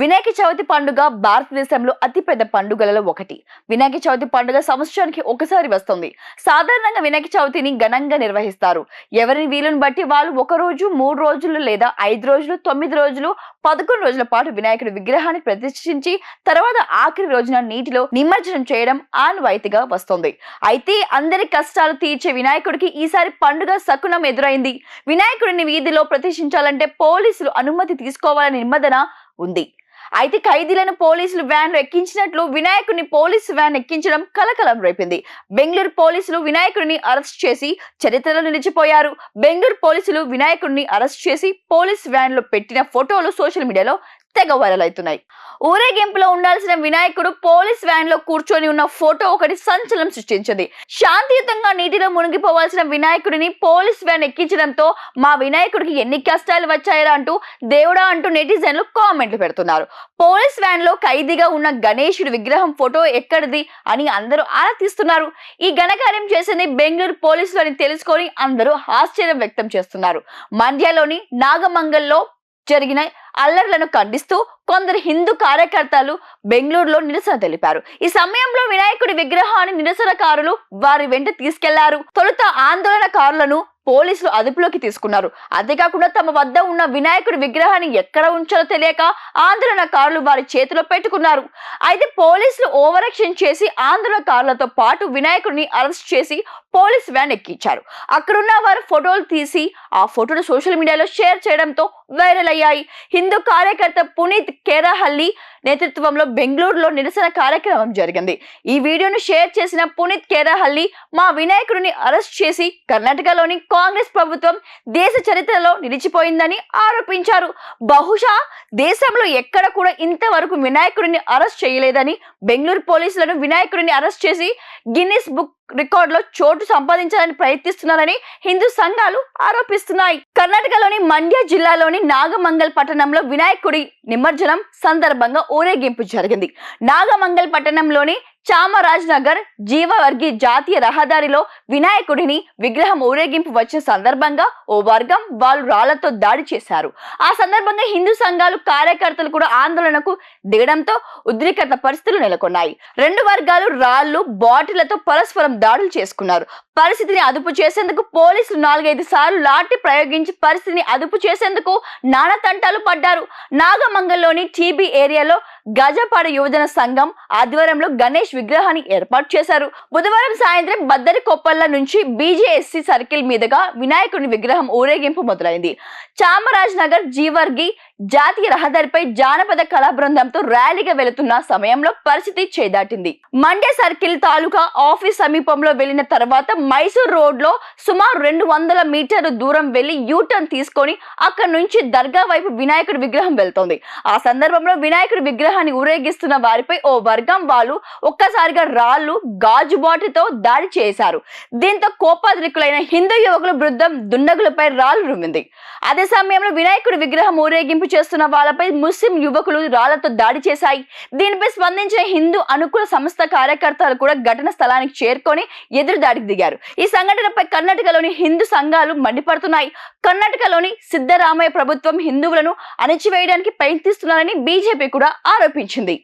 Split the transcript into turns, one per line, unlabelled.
వినాయక చవితి పండుగ భారతదేశంలో అతిపెద్ద పండుగలలో ఒకటి. వినాయక చవితి పండుగ సంవత్సరానికి ఒకసారి వస్తుంది. సాధారణంగా వినాయక చవితిని ఘనంగా నిర్వహిస్తారు. ఎవరిని వీలుని బట్టి వాళ్ళు ఒక రోజు మూడు రోజులు లేదా ఐదు రోజులు తొమ్మిది రోజులు పదకొండు రోజుల పాటు వినాయకుడి విగ్రహాన్ని ప్రతిష్ఠించి తర్వాత ఆఖరి రోజున నీటిలో నిమజ్జనం చేయడం ఆనవాయితీగా వస్తుంది. అయితే అందరి కష్టాలు తీర్చే వినాయకుడికి ఈసారి పండుగ శకునం ఎదురైంది. వినాయకుడిని వీధిలో ప్రతిష్ఠించాలంటే పోలీసులు అనుమతి తీసుకోవాలని నిబంధన ఉంది. అయితే ఖైదీలను పోలీసులు వ్యాన్ ఎక్కించినట్లు వినాయకుడిని పోలీసు వ్యాన్ ఎక్కించడం కలకలం రేపింది. బెంగళూరు పోలీసులు వినాయకుడిని అరెస్ట్ చేసి చరిత్రలో నిలిచిపోయారు. బెంగళూరు పోలీసులు వినాయకుడిని అరెస్ట్ చేసి పోలీస్ వ్యాన్లో పెట్టిన ఫోటోలు సోషల్ మీడియాలో తెగ వైరల్ అవుతున్నాయి. ఊరేగింపులో ఉండాల్సిన వినాయకుడు పోలీస్ వ్యాన్లో కూర్చొని ఉన్న ఫోటో ఒకటి సంచలనం సృష్టించింది. శాంతియుతంగా నీటిలో మునిగిపోవాల్సిన వినాయకుడిని పోలీస్ వ్యాన్ ఎక్కించడంతో మా వినాయకుడికి ఎన్ని కష్టాలు వచ్చాయరా అంటూ దేవుడా అంటూ నెటిజన్లు కామెంట్లు పెడుతున్నారు. పోలీస్ వ్యాన్లో ఖైదీగా ఉన్న గణేశుడి విగ్రహం ఫోటో ఎక్కడిది అని అందరూ ఆరా తీస్తున్నారు. ఈ ఘనకార్యం చేసింది బెంగళూరు పోలీసులు అని తెలుసుకొని అందరూ ఆశ్చర్యం వ్యక్తం చేస్తున్నారు. మండ్యలోని నాగమంగల్లో జరిగిన అల్లర్లను ఖండిస్తూ కొందరు హిందూ కార్యకర్తలు బెంగళూరులో నిరసన తెలిపారు. ఈ సమయంలో వినాయకుడి విగ్రహాన్ని నిరసనకారులు వారి వెంట తీసుకెళ్ళారు. తొలుత ఆందోళనకారులను పోలీసులు అదుపులోకి తీసుకున్నారు. అంతేకాకుండా తమ వద్ద ఉన్న వినాయకుడి విగ్రహాన్ని ఎక్కడ ఉంచాలో తెలియక ఆందోళనకారులు వారి చేతిలో పెట్టుకున్నారు. అయితే పోలీసులు ఓవరాక్షన్ చేసి ఆందోళనకారులతో పాటు వినాయకుడిని అరెస్ట్ చేసి పోలీస్ వ్యాన్ ఎక్కించారు. అక్కడున్న వారు ఫోటోలు తీసి ఆ ఫోటోలు సోషల్ మీడియాలో షేర్ చేయడంతో వైరల్ అయ్యాయి. హిందూ కార్యకర్త పునీత్ కేరాహల్లి నేతృత్వంలో బెంగళూరులో నిరసన కార్యక్రమం జరిగింది. ఈ వీడియోను షేర్ చేసిన పునీత్ కేరాహల్లి మా వినాయకుడిని అరెస్ట్ చేసి కర్ణాటకలోని కాంగ్రెస్ ప్రభుత్వం దేశ చరిత్రలో నిలిచిపోయిందని ఆరోపించారు. బహుశా దేశంలో ఎక్కడ కూడా ఇంతవరకు వినాయకుడిని అరెస్ట్ చేయలేదని బెంగళూరు పోలీసులను వినాయకుడిని అరెస్ట్ చేసి గిన్నిస్ బుక్ రికార్డులో చోటు సంపాదించాలని ప్రయత్నిస్తున్నారని హిందూ సంఘాలు ఆరోపిస్తున్నాయి. కర్ణాటకలోని మండ్య జిల్లాలోని నాగమంగల్ పట్టణంలో వినాయకుడి నిమజ్జనం సందర్భంగా ఊరేగింపు జరిగింది. నాగమంగల్ పట్టణంలోని చామరాజ్నగర్ జీవవర్గి జాతీయ రహదారిలో వినాయకుడిని విగ్రహం ఊరేగింపు వచ్చిన సందర్భంగా ఓ వర్గం వాళ్ళు రాళ్ళతో దాడి చేశారు. ఆ సందర్భంగా హిందూ సంఘాలు కార్యకర్తలు కూడా ఆందోళనకు దిగడంతో ఉద్రిక్తత పరిస్థితులు నెలకొన్నాయి. రెండు వర్గాలు రాళ్ళు బాటిళ్ళతో పరస్పరం దాడులు చేసుకున్నారు. పరిస్థితిని అదుపు చేసేందుకు పోలీసులు నాలుగైదు సార్లు లాఠీ ప్రయోగించి పరిస్థితిని అదుపు చేసేందుకు నానతంటాలు పడ్డారు. నాగమంగల్లోని టీబీ ఏరియాలో గజపాడ యువజన సంఘం ఆధ్వర్యంలో గణేష్ విగ్రహాన్ని ఏర్పాటు చేశారు. బుధవారం సాయంత్రం బద్దరి కొప్పల్ల నుంచి బీజేఎస్సీ సర్కిల్ మీదుగా వినాయకుని విగ్రహం ఊరేగింపు మొదలైంది. చామరాజ్ నగర్ జీవర్గి జాతీయ రహదారిపై జానపద కళా బృందంతో ర్యాలీగా వెళుతున్న సమయంలో పరిస్థితి చేదాటింది. మండే సర్కిల్ తాలూకా ఆఫీస్ సమీపంలో వెళ్ళిన తర్వాత మైసూర్ రోడ్లో సుమారు రెండు వందల మీటర్లు దూరం వెళ్ళి యూటర్న్ తీసుకొని అక్కడ నుంచి దర్గా వైపు వినాయకుడి విగ్రహం వెళ్తోంది. ఆ సందర్భంలో వినాయకుడి విగ్రహాన్ని ఊరేగిస్తున్న వారిపై ఓ వర్గం వాళ్ళు ఒక్కసారిగా రాళ్ళు గాజు బాటితో దాడి చేశారు. దీంతో కోపాద్రికులైన హిందూ యువకుల బృందం దుండగులపై రాళ్ళు రుమ్మింది. అదే సమయంలో వినాయకుడి విగ్రహం ఊరేగింపు చేస్తున్న వాళ్ళపై ముస్లిం యువకులు రాళ్ళతో దాడి చేశాయి. దీనిపై స్పందించిన హిందూ అనుకూల సంస్థ కార్యకర్తలు కూడా ఘటన స్థలానికి చేరుకొని ఎదురు దాడికి దిగారు. ఈ సంఘటనపై కర్ణాటకలోని హిందూ సంఘాలు మండిపడుతున్నాయి. కర్ణాటకలోని సిద్ధరామయ్య ప్రభుత్వం హిందువులను అణిచివేయడానికి ప్రయత్నిస్తున్నారని బీజేపీ కూడా ఆరోపించింది.